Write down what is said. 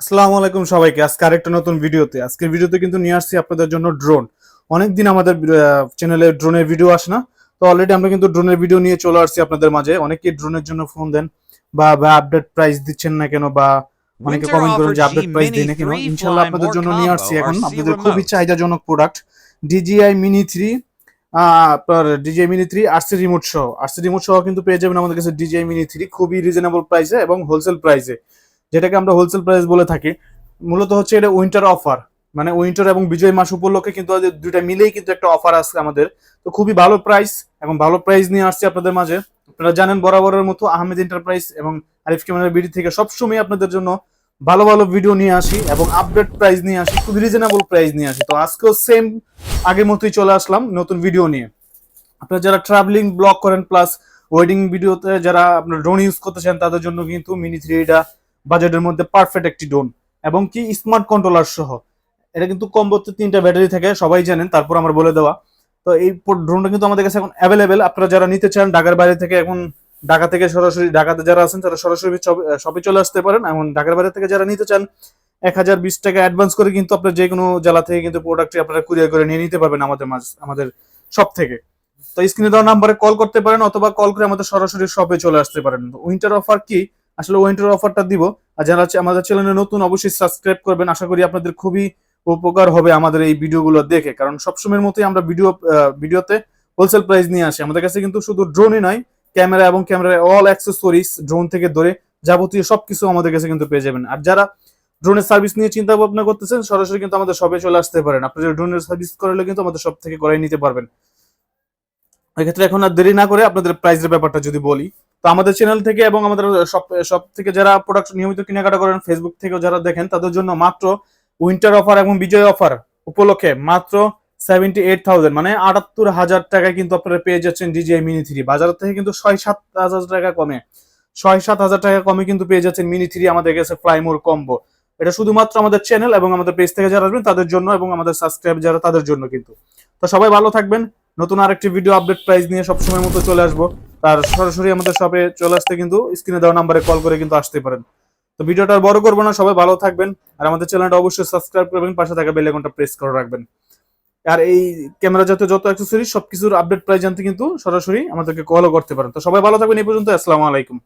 আসসালামু আলাইকুম সবাইকে। আজকে আরেকটা নতুন ভিডিওতে। আজকের ভিডিওতে কিন্তু নিয়ে আসছি আপনাদের জন্য ড্রোন অনেকদিন আমাদের চ্যানেলে ড্রোনের ভিডিও আসে না। তো অলরেডি আমরা কিন্তু ড্রোনের ভিডিও নিয়ে চলে আসছি আপনাদের মাঝে। অনেকেই ড্রোনের জন্য ফোন দেন বা বা আপডেট প্রাইস দিচ্ছেন না কেন বা অনেকে কমেন্ট করেন যে আপডেট প্রাইস দিই না কেন। 3 ইনশাল্লাহ আপনাদের জন্য নিয়ে আসছি এখন আপনাদের খুবই চাহিদাজনক প্রোডাক্ট ডিজিআই মিনি থ্রি আপনার DJI mini three RC remote সহ। আরসি রিমোট সহ কিন্তু পেয়ে যাবেন আমাদের কাছে ডিজিআই মিনি থ্রি খুবই রিজনেবল প্রাইসে এবং হোলসেল প্রাইসে যেটাকে আমরা হোলসেল প্রাইস বলে থাকি, মূলত হচ্ছে এটা উইন্টার অফার মানে উইন্টার এবং বিজয় মাস উপলক্ষে কিন্তু দুইটা মিলেই কিন্তু একটা অফার আসছে আমাদের। তো খুবই ভালো প্রাইস এবং ভালো প্রাইস নিয়ে আসছে আপনাদের মাঝে। আপনারা জানেন বরাবরের মতো আহমেদ এন্টারপ্রাইজ এবং আরিফ ক্যামেরার বিডি থেকে সবসময় আপনাদের জন্য ভালো ভালো ভিডিও নিয়ে আসি এবং আপডেট প্রাইস নিয়ে আসি খুব রিজনেবল প্রাইস নিয়ে আসি। তো আজকেও সেম আগের মতোই চলে আসলাম নতুন ভিডিও নিয়ে। আপনারা যারা ট্রাভেলিং ব্লগ করেন প্লাস ওয়েডিং ভিডিওতে যারা আপনার ড্রোন ইউজ করতে চান, তাদের জন্য কিন্তু মিনি থ্রি এটা বাজেটের মধ্যে পারফেক্ট একটি ড্রোন এবং কি স্মার্ট কন্ট্রোলার সহ। এটা কিন্তু কম্বোতে তিনটা ব্যাটারি থাকে, সবাই জানেন, তারপর আমার বলে দেওয়া। তো এই ড্রোনটা কিন্তু আমাদের কাছে এখন অ্যাভেলেবেল আপনারা যারা নিতে চান, ঢাকার বাইরে থেকে এখন ঢাকা থেকে সরাসরি, ঢাকাতে যারা আছেন, তারা সরাসরি শপে চলে আসতে পারেন। এখন ঢাকার বাইরে থেকে যারা নিতে চান, এক হাজার বিশ টাকা অ্যাডভান্স করে কিন্তু আপনার যে কোনো জেলা থেকে কিন্তু প্রোডাক্টটি আপনারা কুরিয়ার করে নিয়ে নিতে পারবেন আমাদের মাঝ আমাদের সব থেকে। তো স্ক্রিনে দেওয়া নাম্বারে কল করতে পারেন অথবা কল করে আমাদের সরাসরি শপে চলে আসতে পারেন। উইন্টার অফার কি? আসলে উইন্টার অফারটা দিব। আর যারা আমাদের চ্যানেলে নতুন, অবশ্যই সাবস্ক্রাইব করবেন। আশা করি আপনাদের খুবই উপকার হবে আমাদের এই ভিডিওগুলো দেখে। কারণ সবসময়ের মতোই আমরা ভিডিও ভিডিওতে হোলসেল প্রাইস নিয়ে আসি। আমাদের কাছে কিন্তু শুধু ড্রোনই নয় ক্যামেরা এবং ক্যামেরা অল অ্যাক্সেসরিজ ড্রোন থেকে ধরে যাবতীয় সবকিছু আমাদের কাছে কিন্তু পেয়ে যাবেন। আর যারা ড্রোনের সার্ভিস নিয়ে চিন্তা ভাবনা করতেছেন, সরাসরি কিন্তু আমাদের সবে চলে আসতে পারেন। আপনি যদি ড্রোনের সার্ভিস করলে কিন্তু আমাদের সব থেকে করাই নিতে পারবেন। এক্ষেত্রে এখন আর দেরি না করে আপনাদের প্রাইসের ব্যাপারটা যদি বলি তো আমাদের চ্যানেল থেকে এবং আমাদের সব সব থেকে যারা প্রোডাক্ট নিয়মিত কেনাকাটা করেন ফেসবুক থেকেও যারা দেখেন, তাদের জন্য মাত্র উইন্টার অফার এবং বিজয় অফার উপলক্ষে মাত্র সেভেন্টি এইট থাউজেন্ড মানে আটাত্তর হাজার টাকায় কিন্তু আপনারা পেয়ে যাচ্ছেন ডিজিআই মিনি থ্রি বাজার থেকে কিন্তু ছয় সাত হাজার টাকা কমে। ছয় সাত হাজার টাকা কমে কিন্তু পেয়ে যাচ্ছেন মিনি থ্রি আমাদের কাছে ফ্লাইমোর কম্বো এটা শুধুমাত্র আমাদের চ্যানেল এবং আমাদের পেজ থেকে যারা আসবেন, তাদের জন্য এবং আমাদের সাবস্ক্রাইব যারা, তাদের জন্য কিন্তু। তো সবাই ভালো থাকবেন। নতুন আরেকটি ভিডিও আপডেট প্রাইস নিয়ে সবসময় মতো চলে আসব। তার সরাসরি আমাদের শপে চলে আসতে কিন্তু স্ক্রিনে দেওয়া নাম্বারে কল করে কিন্তু আসতে পারেন। তো ভিডিওটা বড় করব না, সবাই ভালো থাকবেন। আর আমাদের চ্যানেলটা অবশ্যই সাবস্ক্রাইব করবেন, পাশে থাকা বেল প্রেস করে রাখবেন। আর এই ক্যামেরা জাতীয় যত অ্যাক্সেসরিজ সবকিছুর আপডেট প্রাইস জানতে কিন্তু সরাসরি আমাদেরকে কলও করতে পারেন। তো সবাই ভালো থাকবেন, এই পর্যন্ত আসসালামু আলাইকুম।